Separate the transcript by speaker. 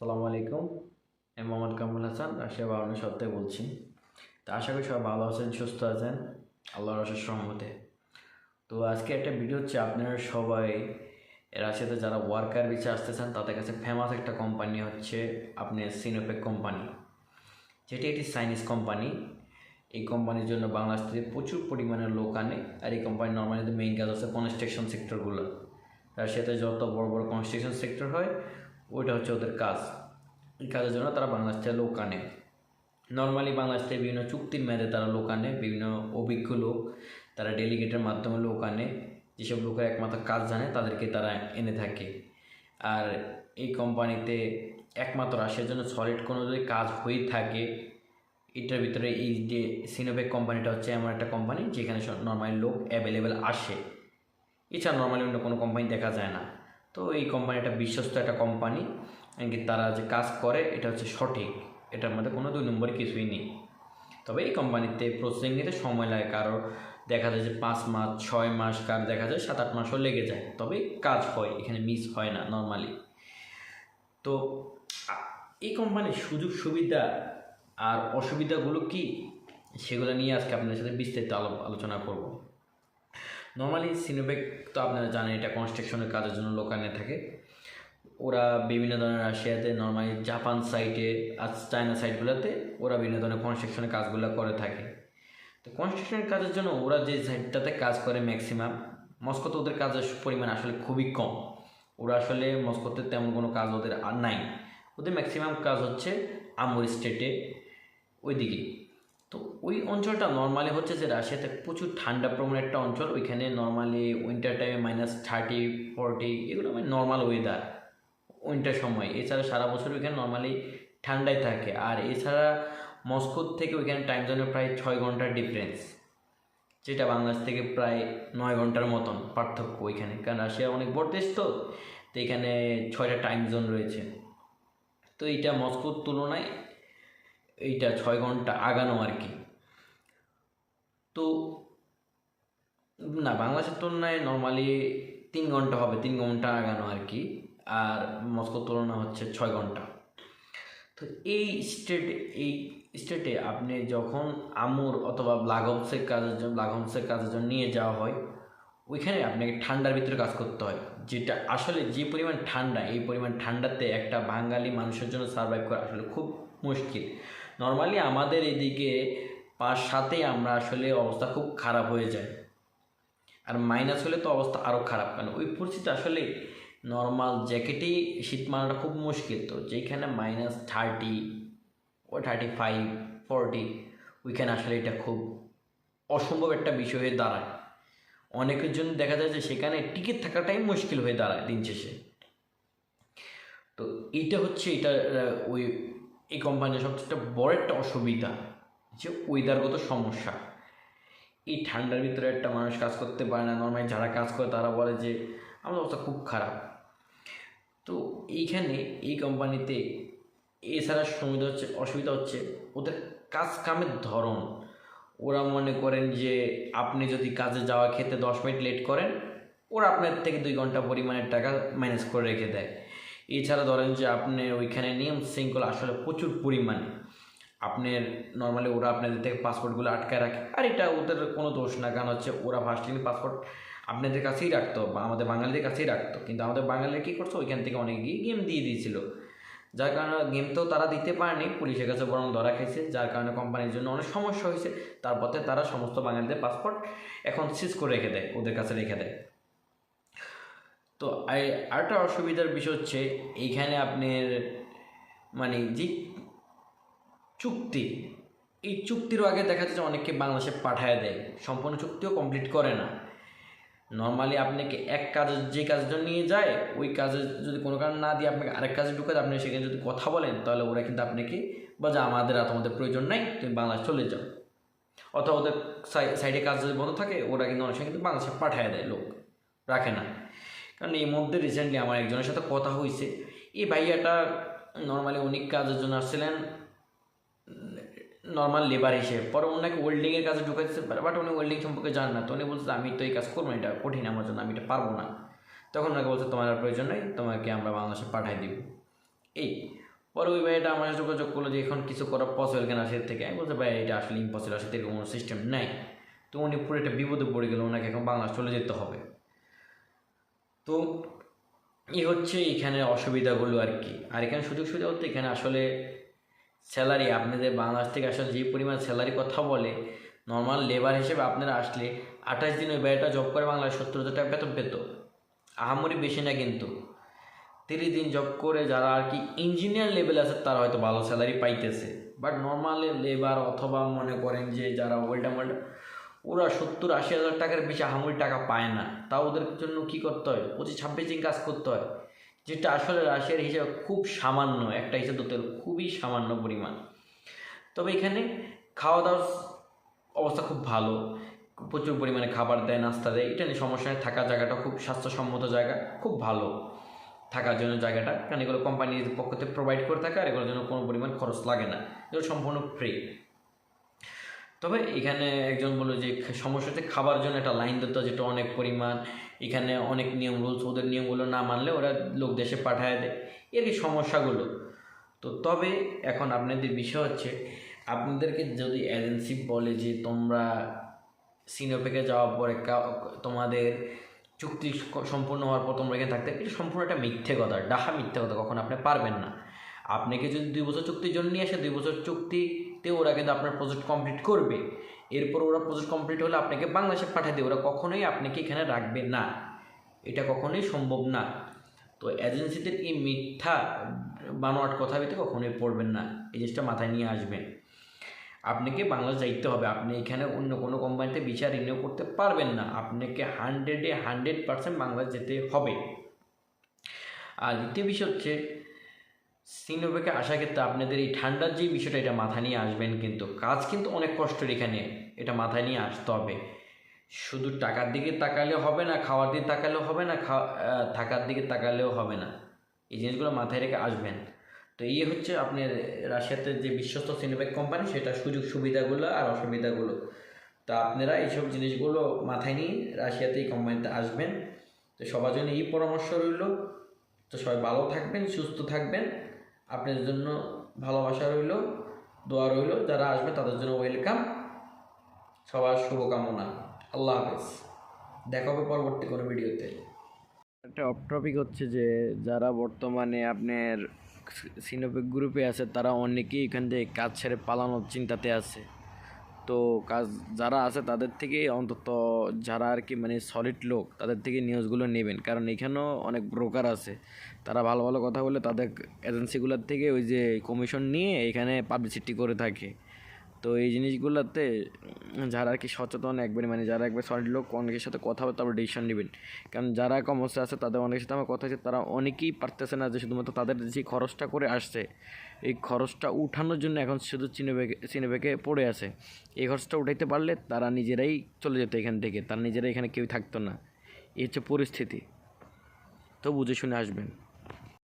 Speaker 1: আসসালামু আলাইকুম। আমি মোহাম্মদ কামরুল হাসান, রাশিয়া বাউন্ন সপ্তাহে বলছি। তো আশা করি সবাই ভালো আছেন, সুস্থ আছেন, আল্লাহর অশেষ রহমতে। তো আজকে একটা ভিডিও হচ্ছে আপনারা সবাই, রাশিয়াতে যারা ওয়ার্কার বিচে আসতেছেন তাদের কাছে ফেমাস একটা কোম্পানি হচ্ছে আপনার সিনোপেক কোম্পানি যেটি একটি চাইনিজ কোম্পানি এই কোম্পানির জন্য বাংলাদেশ থেকে প্রচুর পরিমাণে লোক আনে। আর এই কোম্পানি নর্মালি মেইন কাজ হচ্ছে কনস্ট্রাকশন সেক্টরগুলো রাশিয়াতে যত বড় বড় কনস্ট্রাকশন সেক্টর হয় ওইটা হচ্ছে ওদের কাজ। এই কাজের জন্য তারা বাংলাদেশ থেকে লোক আনে। নর্মালি বাংলাদেশ থেকে বিভিন্ন চুক্তির মেয়াদে তারা লোক আনে, বিভিন্ন অভিজ্ঞ লোক, তারা ডেলিগেটের মাধ্যমে লোক আনে। যেসব লোকের একমাত্র কাজ জানে, তাদেরকে তারা এনে থাকে। আর এই কোম্পানিতে একমাত্র রাশিয়ার জন্য সলিড কোনো যদি কাজ হয়ে থাকে, এটার ভিতরে এই যে সিনোভেক কোম্পানিটা হচ্ছে এমন একটা কোম্পানি, যেখানে নর্মালি লোক অ্যাভেলেবেল আসে। এছাড়া নর্মালি অন্য কোনো কোম্পানি দেখা যায় না। তো এই কোম্পানিটা বিশ্বস্ত একটা কোম্পানি তারা যে কাজ করে, এটা হচ্ছে সঠিক। এটার মধ্যে কোনো দুই নম্বরে কিছুই নেই। তবে এই কোম্পানিতে প্রসেসিং নিতে সময় লাগে কারও দেখা যায় যে পাঁচ মাস, ছয় মাস কার দেখা যায় সাত, আট মাসও লেগে যায়। তবে কাজ হয়, এখানে মিস হয় না নর্মালি তো এই কোম্পানির সুযোগ, সুবিধা আর অসুবিধাগুলো কি? সেগুলো নিয়ে আজকে আপনাদের সাথে বিস্তারিত আলো- আলোচনা করব। নর্মালি সিনোভেক তো আপনারা জানেন, এটা কনস্ট্রাকশনের কাজের জন্য লোক আনে থাকে। ওরা বিভিন্ন ধরনের রাশিয়াতে নর্মালি জাপান সাইটে আর চায়না সাইটগুলোতে ওরা বিভিন্ন ধরনের কনস্ট্রাকশনের কাজগুলো করে থাকে। তো কনস্ট্রাকশনের কাজের জন্য ওরা যে সাইটটাতে কাজ করে ম্যাক্সিমাম মস্কোতে ওদের কাজের পরিমাণ আসলে খুবই কম। ওরা আসলে মস্কোতে তেমন কোনো কাজ ওদের আর নাই। ওদের ম্যাক্সিমাম কাজ হচ্ছে আমর স্টেটে ওইদিকে। তো ওই অঞ্চলটা নর্মালি হচ্ছে যে রাশিয়াতে প্রচুর ঠান্ডা প্রবণ একটা অঞ্চল, ওইখানে নর্মালি উইন্টার টাইমে মাইনাস থার্টি ফোরটি এগুলো মানে নর্মাল ওয়েদার উইন্টার সময়। এছাড়া সারা বছর ওইখানে নর্মালি ঠান্ডায় থাকে। আর এছাড়া মস্কোর থেকে ওইখানে টাইম জোনে প্রায় ছয় ঘণ্টার ডিফারেন্স যেটা বাংলাদেশ থেকে প্রায় নয় ঘণ্টার মতন পার্থক্য ওইখানে। কারণ রাশিয়া অনেক বড় দেশ তো তো এখানে ছয়টা টাইম জোন রয়েছে। তো এইটা মস্কোর তুলনায় এইটা ছয় ঘণ্টা আগানো আর কি। তো না, বাংলাদেশের তুলনায় নর্মালি তিন ঘণ্টা হবে, তিন ঘণ্টা আগানো আর কি, আর মস্কোর তুলনা হচ্ছে ছয় ঘণ্টা। তো এই স্টেট এই স্টেটে আপনি যখন আমুর অথবা ব্লাগমসের কাজের জন্য ব্লাগমসের কাজের জন্য নিয়ে যাওয়া হয়, ওইখানে আপনাকে ঠান্ডার ভিতরে কাজ করতে হয়। যেটা আসলে যে পরিমাণ ঠান্ডা, এই পরিমাণ ঠান্ডাতে একটা বাঙালি মানুষের জন্য সার্ভাইভ করা আসলে খুব মুশকিল। নর্মালি আমাদের এদিকে পাঁচ সাথে আমরা আসলে অবস্থা খুব খারাপ হয়ে যায়। আর মাইনাস হলে তো অবস্থা আরও খারাপ, কারণ ওই পরিস্থিতি আসলে নর্মাল জ্যাকেটেই শীত মানাটা খুব মুশকিল তো। যেখানে মাইনাস থার্টি ও থার্টি ফাইভ ফর্টি ওইখানে আসলে এটা খুব অসম্ভব একটা বিষয় হয়ে দাঁড়ায়। অনেকের জন্য দেখা যায় যে সেখানে টিকিট থাকাটাই মুশকিল হয়ে দাঁড়ায় দিন শেষে। তো এইটা হচ্ছে এটা ওই এই কোম্পানির সবচেয়ে বড় একটা অসুবিধা যে ওয়েদারগত সমস্যা। এই ঠান্ডার ভিতরে একটা মানুষ কাজ করতে পারে না। নর্মালি যারা কাজ করে তারা বলে যে, আমার অবস্থা খুব খারাপ। তো এইখানে এই কোম্পানিতে এছাড়া সুবিধা হচ্ছে, অসুবিধা হচ্ছে ওদের কাজ কামের ধরন। ওরা মনে করেন যে, আপনি যদি কাজে যাওয়া খেতে দশ মিনিট লেট করেন, ওরা আপনার থেকে দুই ঘণ্টা পরিমাণের টাকা ম্যানেজ করে রেখে দেয়। এছাড়া ধরেন যে আপনি ওইখানে নিয়ম শৃঙ্খলা আসলে প্রচুর পরিমাণে। আপনার নর্মালি ওরা আপনাদের থেকে পাসপোর্টগুলো আটকায় রাখে। আর এটা ওদের কোনো দোষ না, কারণ হচ্ছে ওরা ফার্স্ট পাসপোর্ট আপনাদের কাছেই রাখতো বা আমাদের বাঙালিদের কাছেই রাখতো। কিন্তু আমাদের বাঙালিরা কী করতো? ওইখান থেকে অনেক গিয়ে গেম দিয়ে দিয়েছিল। যার কারণে গেম তো তারা দিতে পারেনি, পুলিশের কাছে বরং ধরা খেয়েছে যার কারণে কোম্পানির জন্য অনেক সমস্যা হয়েছে। তারপরে তারা সমস্ত বাঙালিদের পাসপোর্ট এখন সিজ করে রেখে দেয়, ওদের কাছে রেখে দেয়। তো আরেকটা অসুবিধার বিষয় হচ্ছে, এইখানে আপনার মানে যে চুক্তি, এই চুক্তিরও আগে দেখা যাচ্ছে অনেককে বাংলাদেশে পাঠায় দেয়। সম্পূর্ণ চুক্তিও কমপ্লিট করে না। নর্মালি আপনাকে এক কাজ, যে জন্য নিয়ে যায়, ওই কাজে যদি কোনো কারণ না দিয়ে আপনাকে আরেক কাজে ঢুকাতে আপনি সেখানে যদি কথা বলেন, তাহলে ওরা কিন্তু আপনাকে বা যে আমাদের আর তোমাদের প্রয়োজন নাই, তুমি বাংলাদেশ চলে যাও। অথবা ওদের সাই- সাইডে কাজ যদি বন্ধ থাকে, ওরা কিন্তু অনেক সময় কিন্তু বাংলাদেশে পাঠায় দেয় লোক, রাখে না। কারণ এই মধ্যে রিসেন্টলি আমার একজনের সাথে কথা হয়েছে এই ভাইয়াটা নর্মালি অনেক কাজের জন্য আসছিলেন নর্মাল লেবার হিসেবে। পরে ওনাকে ওয়েল্ডিংয়ের কাজে ঢুকে দিতে বাট উনি ওয়েল্ডিং সম্পর্কে জানেন না। তো উনি বলছে, আমি তো এই কাজ করব এটা কঠিন আমার জন্য, আমি এটা পারব না। তখন ওনাকে বলছে, তোমার প্রয়োজন নেই, তোমাকে আমরা বাংলাদেশে পাঠাই দিব। এই, পরে ওই ভাইটা আমার যোগাযোগ করল যে, এখন কিছু করা পসিবল কেনা সে থেকে? আমি বলতে ভাই এটা আসলে ইম্পসিবল আসলে এরকম কোনো সিস্টেম নাই। তো উনি পুরো একটা বিপদে পড়ে গেল, ওনাকে এখন বাংলাদেশ চলে যেতে হবে। তো এই হচ্ছে এখানে অসুবিধাগুলো আর কি। আর এখানে সুযোগ সুবিধা বলতে এখানে আসলে স্যালারি আপনাদের বাংলাদেশ থেকে আসলে যে পরিমাণ স্যালারি কথা বলে নর্মাল লেবার হিসেবে আপনারা আসলে আঠাশ দিন ওই ব্যয়টা জব করে বাংলাদেশ সত্তর হাজার টাকা বেতন পেত। আহামরি বেশি না কিন্তু। তিরিশ দিন জব করে যারা আর কি ইঞ্জিনিয়ার লেভেল আছে, তারা হয়তো ভালো স্যালারি পাইতেছে। বাট নর্মাল লেবার অথবা মনে করেন যে যারা ওয়েল্ডার ওয়েল্ডার ওরা সত্তর আশি হাজার টাকার বেশি আহামরি টাকা পায় না। তাও ওদের জন্য কী করতে হয়? পঁচিশ, ছাব্বিশ দিন কাজ করতে হয়। যেটা আসলে রাশিয়ার হিসাবে খুব সামান্য, একটা হিসাব গেলে খুবই সামান্য পরিমাণ। তবে এখানে খাওয়া দাওয়ার অবস্থা খুব ভালো। প্রচুর পরিমাণে খাবার দেয়, নাস্তা দেয়। এটা নিয়ে সমস্যা নেই, থাকার জায়গাটা খুব স্বাস্থ্যসম্মত জায়গা, খুব ভালো। থাকার জন্য জায়গাটা, কারণ এগুলো কোম্পানির পক্ষ থেকে প্রোভাইড করে থাকে আর এগুলোর জন্য কোনো পরিমাণ খরচ লাগে না। এগুলো সম্পূর্ণ ফ্রি তবে এখানে একজন বলল যে সমস্যা হচ্ছে খাবার জন্য একটা লাইন দিতে হয় যেটা অনেক পরিমাণ। এখানে অনেক নিয়ম রুলস ওদের নিয়মগুলো না মানলে ওরা লোক দেশে পাঠায় দেয়। এর এই সমস্যাগুলো? তো তবে এখন আপনাদের বিষয় হচ্ছে, আপনাদেরকে যদি এজেন্সি বলে যে তোমরা সিনোপেকে যাওয়ার পরে তোমাদের চুক্তি সম্পূর্ণ হওয়ার পর তোমরা এখানে থাকতে, এটা সম্পূর্ণ একটা মিথ্যে কথা, ডাহা মিথ্যে কথা, কখন আপনি পারবেন না। আপনাকে যদি দুই বছর চুক্তির জন্য নিয়ে আসে, দুই বছর চুক্তিতে ওরা কিন্তু আপনার প্রজেক্ট কমপ্লিট করবে। এরপর ওরা প্রজেক্ট কমপ্লিট হলে আপনাকে বাংলাদেশে পাঠিয়ে দেবে। ওরা কখনোই আপনাকে এখানে রাখবে না। এটা কখনোই সম্ভব না। তো এজেন্সিদের এই মিথ্যা বানোয়াট কথা ভিতরে কখনোই পড়বেন না। এই জিনিসটা মাথায় নিয়ে আসবেন। আপনাকে বাংলাদেশ যাইতে হবে। আপনি এখানে অন্য কোনো কোম্পানিতে বিচার রিনিউ করতে পারবেন না। আপনাকে হান্ড্রেডে হান্ড্রেড পার্সেন্ট বাংলাদেশ যেতে হবে। আর দ্বিতীয় বিষয় হচ্ছে সিনোভেকে আসার ক্ষেত্রে আপনাদের এই ঠান্ডার যে বিষয়টা, এটা মাথায় নিয়ে আসবেন কিন্তু কাজ কিন্তু অনেক কষ্টের এখানে, এটা মাথায় নিয়ে আসতে হবে। শুধু টাকার দিকে তাকালেও হবে না, খাওয়ার দিকে তাকালেও হবে না থাকার দিকে তাকালেও হবে না। এই জিনিসগুলো মাথায় রেখে আসবেন। তো এই হচ্ছে আপনার রাশিয়াতে যে বিশ্বস্ত সিনেবেক কোম্পানি সেটা সুযোগ সুবিধাগুলো আর অসুবিধাগুলো। তা আপনারা এইসব জিনিসগুলো মাথায় নিয়ে রাশিয়াতে এই কোম্পানিতে আসবেন। তো সবার জন্য এই পরামর্শ রইল। তো সবাই ভালো থাকবেন, সুস্থ থাকবেন। আপনাদের জন্য ভালোবাসা রইল, দোয়া রইল, যারা আসবে তাদের জন্য ওয়েলকাম সবার শুভকামনা। আল্লাহ হাফেজ। দেখা হবে পরবর্তী কোনো ভিডিওতে। একটা অফ টপিক হচ্ছে যে, যারা বর্তমানে আপনার সিনোপিক গ্রুপে আছে, তারা অনেকেই এখান থেকে কাজ ছেড়ে পালানোর চিন্তাতে আছে। তো কাজ যারা আছে তাদের থেকে অন্তত যারা আর কি মানে সলিড লোক, তাদের থেকে নিউজগুলো নেবেন। কারণ এখানেও অনেক ব্রোকার আছে। তারা ভালো ভালো কথা বলে তাদের এজেন্সিগুলোর থেকে ওই যে কমিশন নিয়ে এখানে পাবলিসিটি করে থাকে। তো এই জিনিসগুলোতে যারা আর কি সচেতন একবারে মানে যারা একবার সলিড লোক, অনেকের সাথে কথা বলে তারপর ডিসিশন নেবেন। কারণ যারা কমর্সে আছে, তাদের অনেকের সাথে আমার কথা হচ্ছে, তারা অনেকেই পারতেছে না যে শুধুমাত্র তাদের যে খরচটা করে আসছে, এই খরচটা উঠানোর জন্য এখন শুধু চিনেবেগে চিনেবেগে পড়ে আছে। এই খরচটা উঠাইতে পারলে তারা নিজেরাই চলে যেত এখান থেকে, তারা নিজেরাই এখানে কেউ থাকতো না। এই হচ্ছে পরিস্থিতি। তো বুঝে শুনে আসবেন।